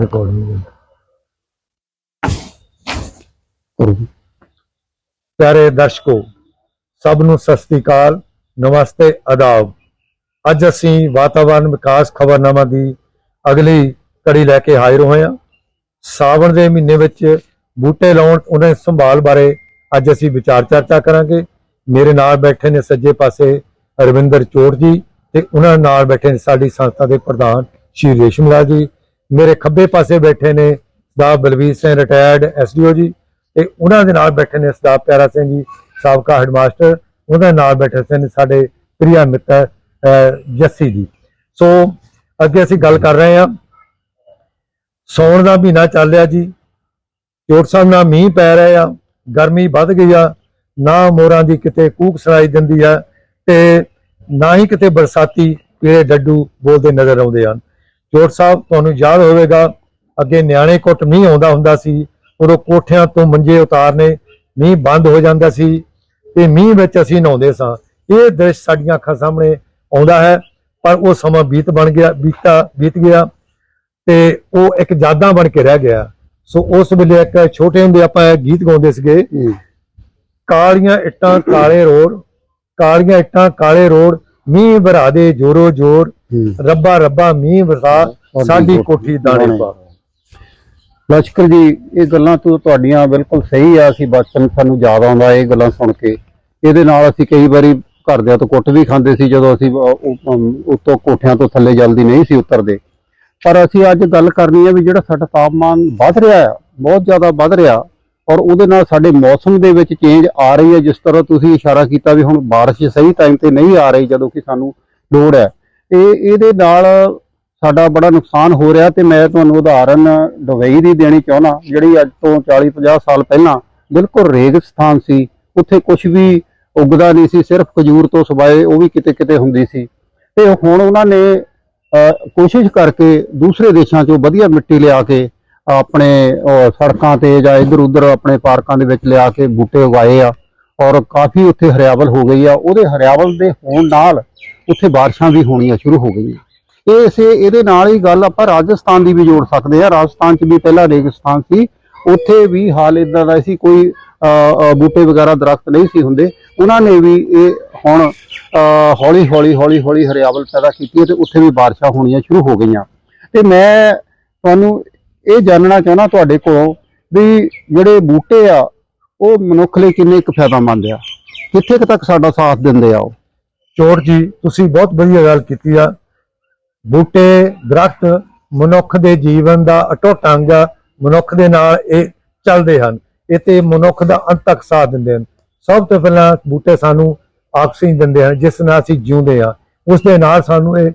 Recording ਕਰੋ ਜੀ। ਪਿਆਰੇ ਦਰਸ਼ਕੋ, ਸਭ ਨੂੰ ਸਤਿ ਸ੍ਰੀ ਅਕਾਲ। ਨਮਸਤੇ ਆਦਾਬ ਅੱਜ ਅਸੀਂ ਵਾਤਾਵਰਣ ਵਿਕਾਸ ਖਬਰਨਾਮਾ ਦੀ ਅਗਲੀ ਕੜੀ ਲੈ ਕੇ ਹਾਜ਼ਰ ਹੋਏ ਹਾਂ। ਸਾਵਣ ਦੇ ਮਹੀਨੇ ਵਿੱਚ ਬੂਟੇ ਲਾਉਣ ਉਹਨਾਂ ਦੀ ਸੰਭਾਲ ਬਾਰੇ ਅੱਜ ਅਸੀਂ ਵਿਚਾਰ ਚਰਚਾ ਕਰਾਂਗੇ। ਮੇਰੇ ਨਾਲ ਬੈਠੇ ਨੇ ਸੱਜੇ ਪਾਸੇ ਰਵਿੰਦਰ ਚੋੜ ਜੀ ਤੇ ਉਹਨਾਂ ਨਾਲ ਬੈਠੇ ਨੇ ਸਾਡੀ ਸੰਸਥਾ ਦੇ ਪ੍ਰਧਾਨ ਸ਼੍ਰੀ ਰੇਸ਼ਮ ਲਾਲ ਜੀ। ਮੇਰੇ ਖੱਬੇ ਪਾਸੇ ਬੈਠੇ ਨੇ ਸਰਦਾਰ ਬਲਵੀਰ ਸਿੰਘ ਰਿਟਾਇਰਡ ਐਸਡੀਓ ਜੀ, ਤੇ ਉਹਨਾਂ ਦੇ ਨਾਲ ਬੈਠੇ ਨੇ ਸਰਦਾਰ ਪਿਆਰਾ ਸਿੰਘ ਜੀ, ਸਾਬਕਾ ਹੈਡਮਾਸਟਰ ਉਹਨਾਂ ਨਾਲ ਬੈਠੇ ਸਨ ਸਾਡੇ ਪ੍ਰਿਆ ਮਿੱਤਰ ਜੱਸੀ ਜੀ। ਸੋ ਅੱਗੇ ਅਸੀਂ ਗੱਲ ਕਰ ਰਹੇ ਹਾਂ। ਸੌਣ ਦਾ ਮਹੀਨਾ ਚੱਲ ਰਿਹਾ ਜੀ। ਚੋਟ ਸਾਹਿਬ ਨਾਲ ਮੀਂਹ ਪੈ ਰਿਹਾ ਆ, ਗਰਮੀ ਵੱਧ ਗਈ ਆ, ਨਾ ਮੋਰਾਂ ਦੀ ਕਿਤੇ ਕੂਕ ਸੁਣਾਈ ਦਿੰਦੀ ਆ, ਤੇ ਨਾ ਹੀ ਕਿਤੇ ਬਰਸਾਤੀ ਪੀਲੇ ਡੱਡੂ ਬੋਲਦੇ ਨਜ਼ਰ ਆਉਂਦੇ ਹਨ। ਚੋਟ ਸਾਹਿਬ ਤੁਹਾਨੂੰ ਯਾਦ ਹੋਵੇਗਾ ਅੱਗੇ ਨਿਆਣੇ ਕੁੱਟ ਮੀਂਹ ਆਉਂਦਾ ਹੁੰਦਾ ਸੀ ਉਦੋਂ ਕੋਠਿਆਂ ਤੋਂ ਮੰਜੇ ਉਤਾਰਨੇ ਮੀਂਹ ਬੰਦ ਹੋ ਜਾਂਦਾ ਸੀ ਤੇ ਮੀਂਹ ਵਿੱਚ ਅਸੀਂ ਨਹਾਉਂਦੇ ਸਾਂ ਇਹ ਦ੍ਰਿਸ਼ ਸਾਡੀਆਂ ਅੱਖਾਂ ਸਾਹਮਣੇ ਆਉਂਦਾ ਹੈ ਪਰ ਉਹ ਸਮਾਂ ਬੀਤ ਬਣ ਗਿਆ ਬੀਤਾ ਬੀਤ ਗਿਆ ਤੇ ਉਹ ਇੱਕ ਯਾਦਾਂ ਬਣ ਕੇ ਰਹਿ ਗਿਆ ਸੋ ਉਸ ਵੇਲੇ ਇੱਕ ਛੋਟੇ ਹੁੰਦੇ ਆਪਾਂ ਇਹ ਗੀਤ ਗਾਉਂਦੇ ਸੀਗੇ। ਕਾਲੀਆਂ ਇੱਟਾਂ ਕਾਲੇ ਰੋਡ ਕਾਲੀਆਂ ਇੱਟਾਂ ਕਾਲੇ ਰੋਡ ਮੀਂਹ ਵਰਾ ਦੇ ਜੋਰੋ ਜੋਰ ਹੂੰ। ਰੱਬਾ ਰੱਬਾ ਮੀਂਹ ਵਰਸਾ ਸਾਡੀ ਕੋਠੀ ਦਾਣੇ ਪਾ। ਲਸ਼ਕਰ ਜੀ ਇਹ ਗੱਲਾਂ ਤੋਂ ਤੁਹਾਡੀਆਂ ਬਿਲਕੁਲ ਸਹੀ ਆ ਅਸੀਂ ਬਚਪਨ ਸਾਨੂੰ ਯਾਦ ਆਉਂਦਾ ਇਹ ਗੱਲਾਂ ਸੁਣ ਕੇ। ਇਹਦੇ ਨਾਲ ਅਸੀਂ ਕਈ ਵਾਰੀ ਘਰਦਿਆਂ ਤੋਂ ਕੁੱਟ ਵੀ ਖਾਂਦੇ ਸੀ ਜਦੋਂ ਅਸੀਂ ਉੱਤੋਂ ਕੋਠਿਆਂ ਤੋਂ ਥੱਲੇ ਜਲਦੀ ਨਹੀਂ ਸੀ ਉਤਰਦੇ। ਪਰ ਅਸੀਂ ਅੱਜ ਗੱਲ ਕਰਨੀ ਹੈ ਵੀ ਜਿਹੜਾ ਸਾਡਾ ਤਾਪਮਾਨ ਵੱਧ ਰਿਹਾ ਆ ਬਹੁਤ ਜ਼ਿਆਦਾ ਵੱਧ ਰਿਹਾ ਔਰ ਉਹਦੇ ਨਾਲ ਸਾਡੇ ਮੌਸਮ ਦੇ ਵਿੱਚ ਚੇਂਜ ਆ ਰਹੀ ਹੈ, ਜਿਸ ਤਰ੍ਹਾਂ ਤੁਸੀਂ ਇਸ਼ਾਰਾ ਕੀਤਾ ਵੀ ਹੁਣ ਬਾਰਿਸ਼ ਸਹੀ ਟਾਈਮ ਤੇ ਨਹੀਂ ਆ ਰਹੀ ਜਦੋਂ ਕਿ ਸਾਨੂੰ ਲੋੜ ਹੈ। ਇਹ, ਇਹਦੇ ਨਾਲ ਸਾਡਾ ਬੜਾ ਨੁਕਸਾਨ ਹੋ ਰਿਹਾ ਤੇ ਮੈਂ ਤੁਹਾਨੂੰ ਉਦਾਹਰਨ ਦੁਬਈ ਦੀ ਦੇਣੀ ਚਾਹੁੰਦਾ, ਜਿਹੜੀ ਅੱਜ ਤੋਂ 40 50 ਸਾਲ ਪਹਿਲਾਂ ਬਿਲਕੁਲ ਰੇਗਿਸਤਾਨ ਸੀ, ਉੱਥੇ ਕੁਝ ਵੀ ਉੱਗਦਾ ਨਹੀਂ ਸੀ, ਸਿਰਫ ਖਜੂਰ ਤੋਂ ਸਵਾਏ ਉਹ ਵੀ ਕਿਤੇ ਕਿਤੇ ਹੁੰਦੀ ਸੀ। ਤੇ ਹੁਣ ਉਹਨਾਂ ਨੇ ਕੋਸ਼ਿਸ਼ ਕਰਕੇ ਦੂਸਰੇ ਦੇਸ਼ਾਂ 'ਚੋਂ ਵਧੀਆ ਮਿੱਟੀ ਲਿਆ ਕੇ ਆਪਣੇ ਸੜਕਾਂ ਤੇ ਜਾਂ ਇੱਧਰ ਉੱਧਰ ਆਪਣੇ ਪਾਰਕਾਂ ਦੇ ਵਿੱਚ ਲਿਆ ਕੇ ਬੂਟੇ ਉਗਾਏ ਆ ਔਰ ਕਾਫੀ ਉੱਥੇ ਹਰਿਆਵਲ ਹੋ ਗਈ ਆ। ਉਹਦੇ ਹਰਿਆਵਲ ਦੇ ਹੋਣ ਨਾਲ ਉੱਥੇ ਬਾਰਿਸ਼ਾਂ ਵੀ ਹੋਣੀਆਂ ਸ਼ੁਰੂ ਹੋ ਗਈਆਂ। ਇਹ ਇਸੇ, ਇਹਦੇ ਨਾਲ ਹੀ ਗੱਲ ਆਪਾਂ ਰਾਜਸਥਾਨ ਦੀ ਵੀ ਜੋੜ ਸਕਦੇ ਆ। ਰਾਜਸਥਾਨ 'ਚ ਵੀ ਪਹਿਲਾਂ ਰੇਗਿਸਤਾਨ ਸੀ। ਉੱਥੇ ਵੀ ਹਾਲ ਇਦਾਂ ਦਾ ਸੀ, ਕੋਈ ਬੂਟੇ ਵਗੈਰਾ ਦਰਖਤ ਨਹੀਂ ਸੀ ਹੁੰਦੇ। ਉਹਨਾਂ ਨੇ ਵੀ ਇਹ ਹੁਣ ਹੌਲੀ ਹੌਲੀ ਹੌਲੀ ਹੌਲੀ ਹਰਿਆਵਲ ਪੈਦਾ ਕੀਤੀ ਹੈ ਤੇ ਉੱਥੇ ਵੀ ਬਾਰਿਸ਼ਾਂ ਹੋਣੀਆਂ ਸ਼ੁਰੂ ਹੋ ਗਈਆਂ। ਤੇ ਮੈਂ ਤੁਹਾਨੂੰ ਇਹ ਜਾਣਨਾ ਚਾਹੁੰਦਾ ਤੁਹਾਡੇ ਕੋਲੋਂ ਵੀ ਜਿਹੜੇ ਬੂਟੇ ਆ, ਉਹ ਮਨੁੱਖ ਲਈ ਕਿੰਨੇ ਕੁ ਫਾਇਦਾਮੰਦ ਆ? ਕਿੱਥੇ ਕੁ ਤੱਕ ਸਾਡਾ ਸਾਥ ਦਿੰਦੇ ਆ ਉਹ? ਚੋਰ ਜੀ, ਤੁਸੀਂ ਬਹੁਤ ਵਧੀਆ ਗੱਲ ਕੀਤੀ ਆ। ਬੂਟੇ, ਦਰਖਤ ਮਨੁੱਖ ਦੇ ਜੀਵਨ ਦਾ ਅਟੁੱਟ ਅੰਗ ਆ। ਮਨੁੱਖ ਦੇ ਨਾਲ ਇਹ ਚੱਲਦੇ ਹਨ। ਇਹ ਤੇ ਮਨੁੱਖ ਦਾ ਅੰਤ ਤੱਕ ਸਾਥ ਦਿੰਦੇ ਹਨ। ਸਭ ਤੋਂ ਪਹਿਲਾਂ ਬੂਟੇ ਸਾਨੂੰ ਆਕਸੀਜਨ ਦਿੰਦੇ ਹਨ, ਜਿਸ ਨਾਲ ਅਸੀਂ ਜਿਉਂਦੇ ਆ ਉਸ ਦੇ ਨਾਲ ਸਾਨੂੰ ਇਹ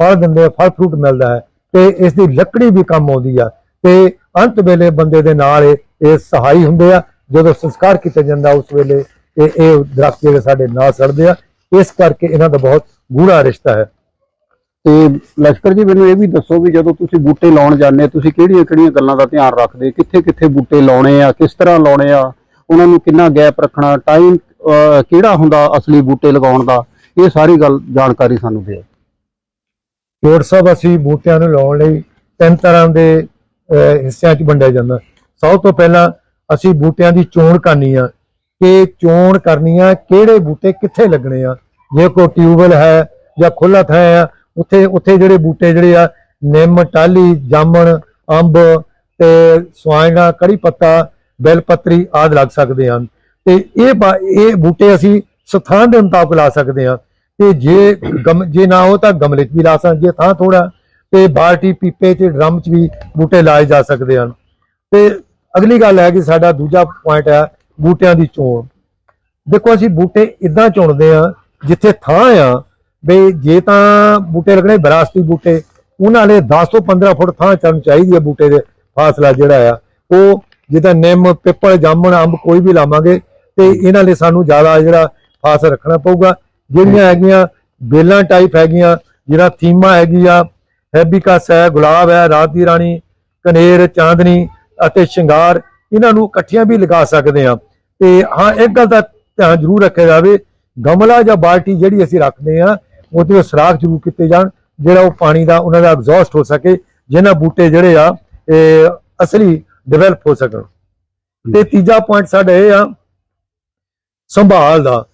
ਫਲ ਦਿੰਦੇ ਆ ਫਲ ਫਰੂਟ ਮਿਲਦਾ ਹੈ ਤੇ ਇਸ ਦੀ ਲੱਕੜੀ ਵੀ ਕੰਮ ਆਉਂਦੀ ਆ। ਤੇ ਅੰਤ ਵੇਲੇ ਬੰਦੇ ਦੇ ਨਾਲ ਇਹ ਸਹਾਈ ਹੁੰਦੇ ਆ। ਜਦੋਂ ਸੰਸਕਾਰ ਕੀਤਾ ਜਾਂਦਾ ਉਸ ਵੇਲੇ ਇਹ ਇਹ ਦਰਖਤ ਜਿਹੜੇ ਸਾਡੇ ਨਾਲ ਸੜਦੇ ਆ। ਇਸ ਕਰਕੇ ਇਹਨਾਂ ਦਾ ਬਹੁਤ ਗੂੜਾ ਰਿਸ਼ਤਾ ਹੈ। ਤੇ ਲਸ਼ਕਰ ਜੀ ਮੈਨੂੰ ਇਹ ਵੀ ਦੱਸੋ ਵੀ ਜਦੋਂ ਤੁਸੀਂ ਬੂਟੇ ਲਾਉਣ ਜਾਂਦੇ ਤੁਸੀਂ ਕਿਹੜੀਆਂ ਕਿਹੜੀਆਂ ਗੱਲਾਂ ਦਾ ਧਿਆਨ ਰੱਖਦੇ ਕਿੱਥੇ ਕਿੱਥੇ ਬੂਟੇ ਲਾਉਣੇ ਆ? ਕਿਸ ਤਰ੍ਹਾਂ ਲਾਉਣੇ ਆ? ਉਹਨਾਂ ਨੂੰ ਕਿੰਨਾ ਗੈਪ ਰੱਖਣਾ? ਟਾਈਮ ਕਿਹੜਾ ਹੁੰਦਾ ਅਸਲੀ ਬੂਟੇ ਲਗਾਉਣ ਦਾ? ਇਹ ਸਾਰੀ ਗੱਲ ਜਾਣਕਾਰੀ ਸਾਨੂੰ ਦਿਓ। ਜੋੜ ਸਾਹਿਬ ਅਸੀਂ ਬੂਟਿਆਂ ਨੂੰ ਲਾਉਣ ਲਈ ਤਿੰਨ ਤਰ੍ਹਾਂ ਦੇ ਹਿੱਸਿਆਂ 'ਚ ਵੰਡਿਆ ਜਾਂਦਾ। ਸਭ ਤੋਂ ਪਹਿਲਾਂ ਅਸੀਂ ਬੂਟਿਆਂ ਦੀ ਚੋਣ ਕਰਨੀ ਆ। ਕਿ ਚੋਣ ਕਰਨੀ ਆ ਕਿਹੜੇ ਬੂਟੇ ਕਿੱਥੇ ਲੱਗਣੇ ਆ? ਜੇ ਕੋਈ ਟਿਊਬਲ ਹੈ ਜਾਂ ਖੁੱਲਾ ਥਾਂ ਆ, ਉੱਥੇ ਉੱਥੇ ਜਿਹੜੇ ਬੂਟੇ ਜਿਹੜੇ ਆ, ਨਿੰਮ, ਟਾਹਲੀ, ਜਾਮਣ, ਅੰਬ ਤੇ ਸਵਾਇਣਾ ਕੜੀ ਪੱਤਾ ਬੈਲ ਪੱਤਰੀ ਆਦਿ ਲੱਗ ਸਕਦੇ ਹਨ। ਤੇ ਇਹ ਬਾ- ਇਹ ਬੂਟੇ ਅਸੀਂ ਸਥਾਨ ਦੇ ਮੁਤਾਬਕ ਲਾ ਸਕਦੇ ਹਾਂ। ਤੇ ਜੇ ਗਮ, ਜੇ ਨਾ ਹੋ ਤਾਂ ਗਮਲੇ 'ਚ ਵੀ ਲਾ ਸਕਦੇ ਜੇ ਥਾਂ ਥੋੜਾ ਤੇ ਬਾਲਟੀ, ਪੀਪੇ ਤੇ ਡਰਮ 'ਚ ਵੀ ਬੂਟੇ ਲਾਏ ਜਾ ਸਕਦੇ ਹਨ। ਤੇ ਅਗਲੀ ਗੱਲ ਹੈ ਕਿ ਸਾਡਾ ਦੂਜਾ ਪੁਆਇੰਟ ਹੈ ਬੂਟਿਆਂ ਦੀ ਚੋਣ। ਦੇਖੋ, ਅਸੀਂ ਬੂਟੇ ਇਦਾਂ ਚੁਣਦੇ ਆ ਜਿੱਥੇ ਥਾਂ ਆ, ਬਈ ਜੇ ਤਾਂ ਬੂਟੇ ਲੱਗਣੇ ਵਿਰਾਸਤੀ ਬੂਟੇ, ਉਹਨਾਂ ਲਈ 10 ਤੋਂ 15 ਫੁੱਟ ਥਾਂ ਸਾਨੂੰ ਚਾਹੀਦੀ ਹੈ ਬੂਟੇ ਦੇ ਫਾਸਲਾ ਜਿਹੜਾ ਆ। ਉਹ ਜਿੱਦਾਂ ਨਿੰਮ, ਪਿੱਪਲ, ਜਾਮਣ, ਅੰਬ ਕੋਈ ਵੀ ਲਾਵਾਂਗੇ, ਤੇ ਇਹਨਾਂ ਲਈ ਸਾਨੂੰ ਜ਼ਿਆਦਾ ਜਿਹੜਾ ਫਾਸ ਰੱਖਣਾ ਪਊਗਾ। ਜਿਹੜੀਆਂ ਹੈਗੀਆਂ ਬੇਲਾਂ ਟਾਈਪ ਹੈਗੀਆਂ, ਜਿਹੜਾ ਥੀਮਾ ਹੈਗੀ ਆ ਹੈਬਿਕਸ ਹੈ ਗੁਲਾਬ ਹੈ, ਰਾਤ ਦੀ ਰਾਣੀ ਕਨੇਰ ਚਾਂਦਨੀ ਅਤੇ ਸ਼ਿੰਗਾਰ, ਇਹਨਾਂ ਨੂੰ ਇਕੱਠੀਆਂ ਵੀ ਲਗਾ ਸਕਦੇ ਆ ਤੇ ਹਾਂ, ਇੱਕ ਗੱਲ ਦਾ ਧਿਆਨ ਜ਼ਰੂਰ ਰੱਖਿਆ ਜਾਵੇ, ਗਮਲਾ ਜਾਂ ਬਾਲਟੀ ਜਿਹੜੀ ਅਸੀਂ ਰੱਖਦੇ ਆ ਉਹਦੇ ਵਿੱਚ ਸਰਾਖ ਜ਼ਰੂਰ ਕੀਤੇ ਜਾਣ, ਜਿਹੜਾ ਉਹ ਪਾਣੀ ਦਾ, ਉਹਨਾਂ ਦਾ ਐਗਜ਼ੌਸਟ ਹੋ ਸਕੇ ਜਿਹਨਾਂ ਬੂਟੇ ਜਿਹੜੇ ਆ, ਇਹ ਅਸਲੀ ਡਿਵੈਲਪ ਹੋ ਸਕਣ। ਤੇ ਤੀਜਾ ਪੁਆਇੰਟ ਸਾਡਾ ਇਹ ਆ, ਸੰਭਾਲ ਦਾ।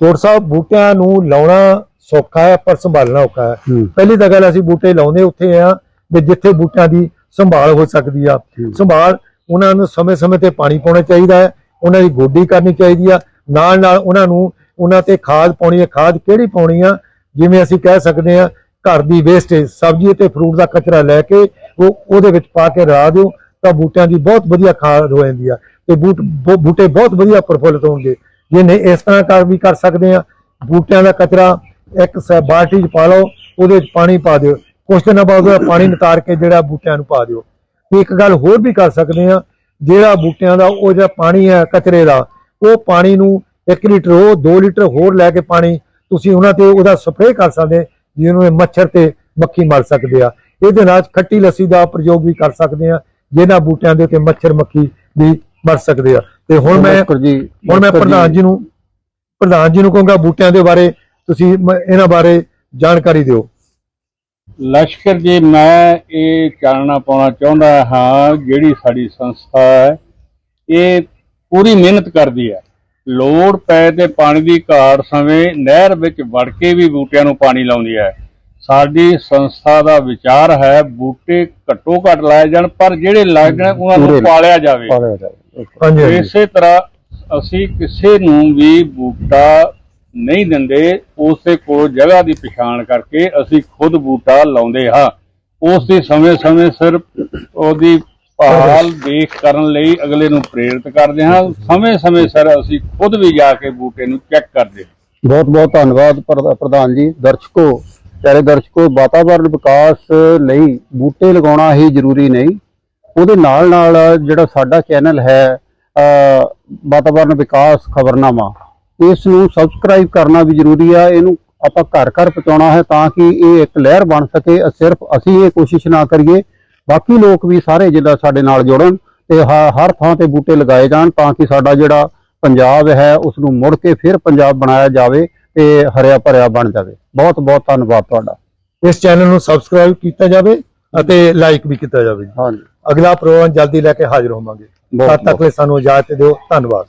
ਕੋਟ ਸਾਹਿਬ, ਬੂਟਿਆਂ ਨੂੰ ਲਾਉਣਾ ਸੌਖਾ ਹੈ ਪਰ ਸੰਭਾਲਣਾ ਔਖਾ ਹੈ। ਪਹਿਲੀ ਤਾਂ ਗੱਲ ਅਸੀਂ ਬੂਟੇ ਲਾਉਂਦੇ ਉੱਥੇ ਆ ਵੀ ਜਿੱਥੇ ਬੂਟਿਆਂ ਦੀ ਸੰਭਾਲ ਹੋ ਸਕਦੀ ਆ। ਸੰਭਾਲ ਉਹਨਾਂ ਨੂੰ ਸਮੇਂ-ਸਮੇਂ ਤੇ ਪਾਣੀ ਪਾਉਣਾ ਚਾਹੀਦਾ ਹੈ ਉਹਨਾਂ ਦੀ ਗੋਡੀ ਕਰਨੀ ਚਾਹੀਦੀ ਆ। ਨਾਲ ਨਾਲ ਉਹਨਾਂ ਨੂੰ ਉਹਨਾਂ ਤੇ ਖਾਦ ਪਾਉਣੀ ਹੈ। ਖਾਦ ਕਿਹੜੀ ਪਾਉਣੀ ਆ? ਜਿਵੇਂ ਅਸੀਂ ਕਹਿ ਸਕਦੇ ਆ ਘਰ ਦੀ ਵੇਸਟੇਜ ਸਬਜ਼ੀ ਤੇ ਫਰੂਟ ਦਾ ਕਚਰਾ ਲੈ ਕੇ ਉਹ ਉਹਦੇ ਵਿੱਚ ਪਾ ਕੇ ਰਾ ਦਿਓ ਤਾਂ ਬੂਟਿਆਂ ਦੀ ਬਹੁਤ ਵਧੀਆ ਖਾਦ ਹੋ ਜਾਂਦੀ ਆ ਤੇ ਬੂਟ ਬੂਟੇ ਬਹੁਤ ਵਧੀਆ ਪ੍ਰਫੁੱਲਤ ਹੋਣਗੇ। ਜੇ ਨਹੀਂ ਇਸ ਤਰ੍ਹਾਂ ਕਰ ਵੀ ਕਰ ਸਕਦੇ ਆ ਬੂਟਿਆਂ ਦਾ ਕਚਰਾ ਇੱਕ ਬਾਲਟੀ 'ਚ ਪਾ ਲਓ ਉਹਦੇ ਵਿੱਚ ਪਾਣੀ ਪਾ ਦਿਓ। ਕੁਛ ਦਿਨਾਂ ਬਾਅਦ ਉਹਦਾ ਪਾਣੀ ਨਿਤਾਰ ਕੇ ਜਿਹੜਾ ਬੂਟਿਆਂ ਨੂੰ ਪਾ ਦਿਓ। ਤੇ ਇੱਕ ਗੱਲ ਹੋਰ ਵੀ ਕਰ ਸਕਦੇ ਆ ਜਿਹੜਾ ਬੂਟਿਆਂ ਦਾ ਉਹ ਜਿਹੜਾ ਪਾਣੀ ਹੈ ਕਚਰੇ ਦਾ ਉਹ ਪਾਣੀ ਨੂੰ 1 ਲੀਟਰ ਉਹ 2 ਲੀਟਰ ਹੋਰ ਲੈ ਕੇ ਪਾਣੀ ਤੁਸੀਂ ਉਹਨਾਂ ਤੇ ਉਹਦਾ ਸਪਰੇਅ ਕਰ ਸਕਦੇ ਜਿਹਨੂੰ ਇਹ ਮੱਛਰ ਤੇ ਮੱਖੀ ਮਰ ਸਕਦੇ ਆ। ਇਹਦੇ ਨਾਲ ਖੱਟੀ ਲੱਸੀ ਦਾ ਪ੍ਰਯੋਗ ਵੀ ਕਰ ਸਕਦੇ ਆ ਜਿਹਨਾਂ ਬੂਟਿਆਂ ਦੇ ਉੱਤੇ ਮੱਛਰ ਮੱਖੀ ਵੀ ਮਰ ਸਕਦੇ ਆ। ਤੇ ਹੁਣ ਮੈਂ ਹੁਣ ਮੈਂ ਪ੍ਰਧਾਨ ਜੀ ਨੂੰ ਪ੍ਰਧਾਨ ਜੀ ਨੂੰ ਕਹੂੰਗਾ ਬੂਟਿਆਂ ਦੇ ਬਾਰੇ ਤੁਸੀਂ ਇਹਨਾਂ ਬਾਰੇ ਜਾਣਕਾਰੀ ਦਿਓ। ਲਸ਼ਕਰ ਜੀ ਮੈਂ ਇਹ ਚਾਨਣਾ ਪਾਉਣਾ ਚਾਹੁੰਦਾ ਹਾਂ ਜਿਹੜੀ ਸਾਡੀ ਸੰਸਥਾ ਹੈ ਇਹ ਪੂਰੀ ਮਿਹਨਤ ਕਰਦੀ ਹੈ। ਲੋੜ ਪੈ ਤੇ ਪਾਣੀ ਦੀ ਘਾਟ ਸਮੇਂ ਨਹਿਰ ਵਿੱਚ ਵੜ ਕੇ ਵੀ ਬੂਟਿਆਂ ਨੂੰ ਪਾਣੀ ਲਾਉਂਦੀ ਹੈ। ਸਾਡੀ ਸੰਸਥਾ ਦਾ ਵਿਚਾਰ ਹੈ ਬੂਟੇ ਘੱਟੋ ਘੱਟ ਲਾਏ ਜਾਣ ਪਰ ਜਿਹੜੇ ਲਾਏ ਜਾਣ ਉਹਨਾਂ ਨੂੰ। ਪਾਲਿਆ ਜਾਵੇ। ਇਸੇ ਤਰ੍ਹਾਂ ਅਸੀਂ ਕਿਸੇ ਨੂੰ ਵੀ ਬੂਟਾ ਨਹੀਂ ਦਿੰਦੇ ਉਸੇ ਕੋਲ ਜਗ੍ਹਾ ਦੀ ਪਛਾਣ ਕਰਕੇ ਅਸੀਂ ਖੁਦ ਬੂਟਾ ਲਾਉਂਦੇ ਹਾਂ। ਉਸ ਦੀ ਸਮੇਂ-ਸਮੇਂ ਸਿਰ ਉਹਦੀ ਭਾਲ ਦੇਖ ਕਰਨ ਲਈ ਅਗਲੇ ਨੂੰ ਪ੍ਰੇਰਿਤ ਕਰਦੇ ਹਾਂ। ਸਮੇਂ-ਸਮੇਂ ਸਿਰ ਅਸੀਂ ਖੁਦ ਵੀ ਜਾ ਕੇ ਬੂਟੇ ਨੂੰ ਚੈੱਕ ਕਰਦੇ ਹਾਂ। ਬਹੁਤ ਬਹੁਤ ਧੰਨਵਾਦ ਪ੍ਰਧ- ਪ੍ਰਧਾਨ ਜੀ। ਦਰਸ਼ਕੋ ਪਿਆਰੇ ਦਰਸ਼ਕੋ ਵਾਤਾਵਰਣ ਵਿਕਾਸ ਲਈ ਬੂਟੇ ਲਗਾਉਣਾ ਹੀ ਜ਼ਰੂਰੀ ਨਹੀਂ। ਉਹਦੇ ਨਾਲ ਨਾਲ ਜਿਹੜਾ ਸਾਡਾ ਚੈਨਲ ਹੈ ਅ, ਵਾਤਾਵਰਣ ਵਿਕਾਸ ਖਬਰਨਾਮਾ। ਇਸ ਨੂੰ ਸਬਸਕ੍ਰਾਈਬ ਕਰਨਾ ਵੀ ਜ਼ਰੂਰੀ ਆ ਇਹਨੂੰ ਆਪਾਂ ਘਰ ਘਰ ਪਹੁੰਚਾਉਣਾ ਹੈ ਤਾਂ ਕਿ ਇਹ ਇੱਕ ਲਹਿਰ ਬਣ ਸਕੇ ਸਿਰਫ ਅਸੀਂ ਇਹ ਕੋਸ਼ਿਸ਼ ਨਾ ਕਰੀਏ ਬਾਕੀ ਲੋਕ ਵੀ ਸਾਰੇ ਜਿਹੜਾ ਸਾਡੇ ਨਾਲ ਜੁੜਨ ਤੇ ਹਰ ਥਾਂ ਤੇ ਬੂਟੇ ਲਗਾਏ ਜਾਣ ਤਾਂ ਕਿ ਸਾਡਾ ਜਿਹੜਾ ਪੰਜਾਬ ਹੈ ਉਸ ਨੂੰ ਮੁੜ ਕੇ ਫਿਰ ਪੰਜਾਬ ਬਣਾਇਆ ਜਾਵੇ ਤੇ ਹਰਿਆ ਭਰਿਆ ਬਣ ਜਾਵੇ। ਬਹੁਤ ਬਹੁਤ ਧੰਨਵਾਦ ਤੁਹਾਡਾ। ਇਸ ਚੈਨਲ ਨੂੰ ਸਬਸਕ੍ਰਾਈਬ ਕੀਤਾ ਜਾਵੇ ਅਤੇ ਲਾਈਕ ਵੀ ਕੀਤਾ ਜਾਵੇ। ਹਾਂਜੀ। ਅਗਲਾ ਪ੍ਰੋਗਰਾਮ ਜਲਦੀ ਲੈ ਕੇ ਹਾਜ਼ਰ ਹੋਵਾਂਗੇ। ਤਦ ਤੱਕ ਲਈ ਸਾਨੂੰ ਇਜਾਜ਼ਤ ਦਿਓ। ਧੰਨਵਾਦ।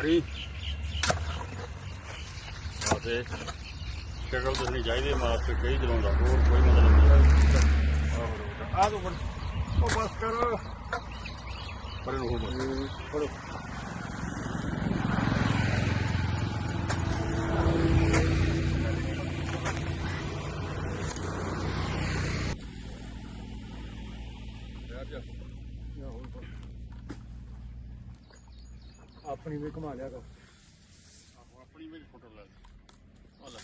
ਹੌਲੀ ਹੌਲੀ ਮਾਰੀ ਸ਼ਕਲ ਤੇ ਚਾਹੀਦੀ, ਮਾਰ ਤੇ ਕਈ ਚਲਾਉਂਦਾ ਹੋਰ ਕੋਈ ਮਤਲਬ ਨਹੀਂ ਆ ਦੋ ਉਹ ਬਸ ਕਰ। ਪਰੇ ਨੂੰ ਹੋ, ਫੜੋ। ਆਪਣੀ ਵੀ ਘੁਮਾ ਲਿਆ ਕਰ। ਆਪਣੀ ਵੀ ਫੋਟੋ ਲੈ ਆ ਲੈ।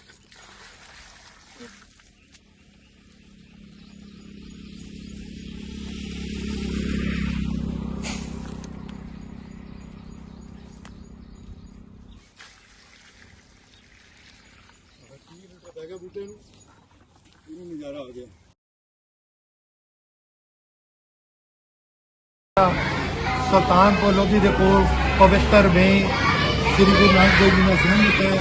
ਬੂਟੇ ਨੂੰ? ਇਹਨੂੰ ਨਜ਼ਾਰਾ ਆ ਗਿਆ। ਸੁਲਤਾਨਪੁਰ ਲੋਧੀ ਦੇ ਕੋਲ ਪਵਿੱਤਰ ਵੇ। ਸ੍ਰੀ ਗੁਰੂ ਨਾਨਕ ਦੇਵ ਜੀ ਨੇ ਸੰਬੰਧਿਤ ਹੈ।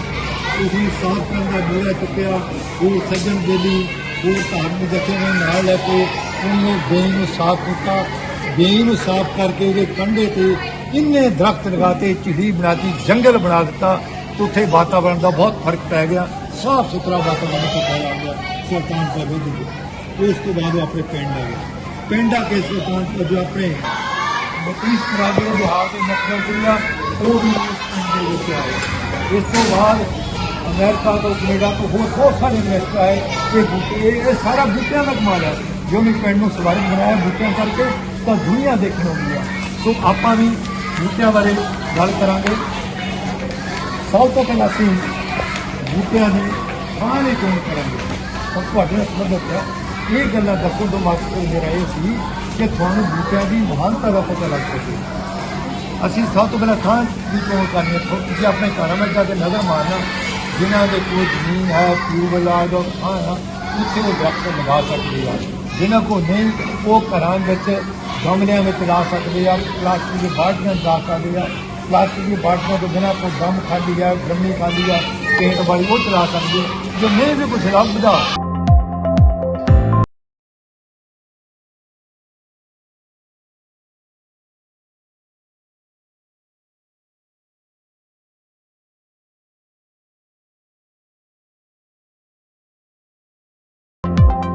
ਤੁਸੀਂ ਸਾਫ਼ ਕਰਨ ਦਾ ਬੋਲਾ ਚੁੱਕਿਆ ਉਹ ਸੱਜਣ ਬੇਲੀ ਉਹ ਧਾਰਮਿਕ ਜਥੇ ਨੇ ਨਾਲ ਲੈ ਕੇ ਉਹਨੂੰ ਵੇ ਨੂੰ ਸਾਫ਼ ਕੀਤਾ ਬੇਈ ਨੂੰ ਸਾਫ਼ ਕਰਕੇ ਉਹਦੇ ਕੰਢੇ ਤੇ ਇੰਨੇ ਦਰਖਤ ਲਗਾਤੇ ਚਿੜੀ ਬਣਾਤੀ, ਜੰਗਲ ਬਣਾ ਦਿੱਤਾ ਉੱਥੇ ਵਾਤਾਵਰਣ ਦਾ ਬਹੁਤ ਫ਼ਰਕ ਪੈ ਗਿਆ, ਸਾਫ਼ ਸੁਥਰਾ ਵਾਤਾਵਰਣ ਤੋਂ ਫੈਲ ਆ ਗਿਆ ਸੁਲਤਾਨਪੁਰ ਲੋਧੀ ਦੇ ਉਸ ਤੋਂ ਬਾਅਦ ਉਹ ਆਪਣੇ ਪਿੰਡ ਆ ਗਿਆ ਪਿੰਡ ਆ ਕੇ ਸੁਲਤਾਨਪੁਰ ਜੋ ਆਪਣੇ ਮਤੀਸ ਕਰਾਦੇ ਬਿਹਾਰ ਦੇ ਮੁੱਖ ਮੰਤਰੀ ਆ, ਉਹ ਵੀ ਇਸ ਪਿੰਡ ਦੇ ਵਿੱਚ ਆਏ। ਇਸ ਤੋਂ ਬਾਅਦ ਅਮਰੀਕਾ ਤੋਂ ਕੈਨੇਡਾ ਤੋਂ ਹੋਰ ਬਹੁਤ ਸਾਰੇ ਇਨਵੈਸਟਰ ਆਏ। ਇਹ ਬੂਟੇ, ਇਹ ਸਾਰਾ ਬੂਟਿਆਂ ਦਾ ਕਮਾਲ ਹੈ ਜੋ ਵੀ ਪਿੰਡ ਨੂੰ ਸਵਾਰੀ ਬਣਾਇਆ ਬੂਟਿਆਂ ਕਰਕੇ, ਤਾਂ ਦੁਨੀਆ ਦੇਖਣ ਆਉਂਦੀ ਆ। ਸੋ ਆਪਾਂ ਵੀ ਬੂਟਿਆਂ ਬਾਰੇ ਗੱਲ ਕਰਾਂਗੇ। ਸਭ ਤੋਂ ਪਹਿਲਾਂ ਅਸੀਂ ਬੂਟਿਆਂ ਦੀ ਥਾਂ ਦੀ ਕਰਾਂਗੇ? ਔਰ ਤੁਹਾਡੇ ਨਾਲ ਸੰਬੰਧਿਤ ਹੈ ਇਹ ਗੱਲਾਂ ਦੱਸਣ ਤੋਂ ਮਕਸਦ ਮੇਰਾ ਇਹ ਸੀ ਕਿ ਤੁਹਾਨੂੰ ਬੂਟਿਆਂ ਦੀ ਮਹਾਨਤਾ ਦਾ ਪਤਾ ਲੱਗ ਸਕੇ। ਅਸੀਂ ਸਭ ਤੋਂ ਪਹਿਲਾਂ ਥਾਂ ਦੀ ਚੋਣ ਕਰਨੀ ਹੈ। ਤੁਸੀਂ ਆਪਣੇ ਘਰਾਂ ਵਿੱਚ ਜਾ ਕੇ ਨਜ਼ਰ ਮਾਰਨਾ। ਜਿਨ੍ਹਾਂ ਦੇ ਕੋਲ ਜ਼ਮੀਨ ਹੈ ਟਿਊਬਵੈੱਲ ਆ ਜਾਂ ਥਾਂ ਹੈ, ਉੱਥੇ ਉਹ ਦਰਖਤ ਲਗਾ ਸਕਦੇ ਆ। ਜਿਨ੍ਹਾਂ ਕੋਲ ਨਹੀਂ, ਉਹ ਘਰਾਂ ਵਿੱਚ, ਗਮਲਿਆਂ ਵਿੱਚ ਲਾ ਸਕਦੇ ਆ। ਪਲਾਸਟਿਕ ਦੇ ਬਾਲਟੀਆਂ 'ਚ ਲਾ ਸਕਦੇ ਆ। ਪਲਾਸਟਿਕ ਦੀ ਬਾਟਲਾਂ ਤੋਂ ਬਿਨਾਂ ਕੋਈ ਦਮ ਖਾਲੀ ਆ ਡਰਮੀ ਖਾਲੀ ਆ ਪੇਂਟ ਵਾਲੀ ਉਹ ਚਲਾ ਸਕਦੇ ਜੇ ਨਹੀਂ ਵੀ ਕੁਛ ਲੱਭਦਾ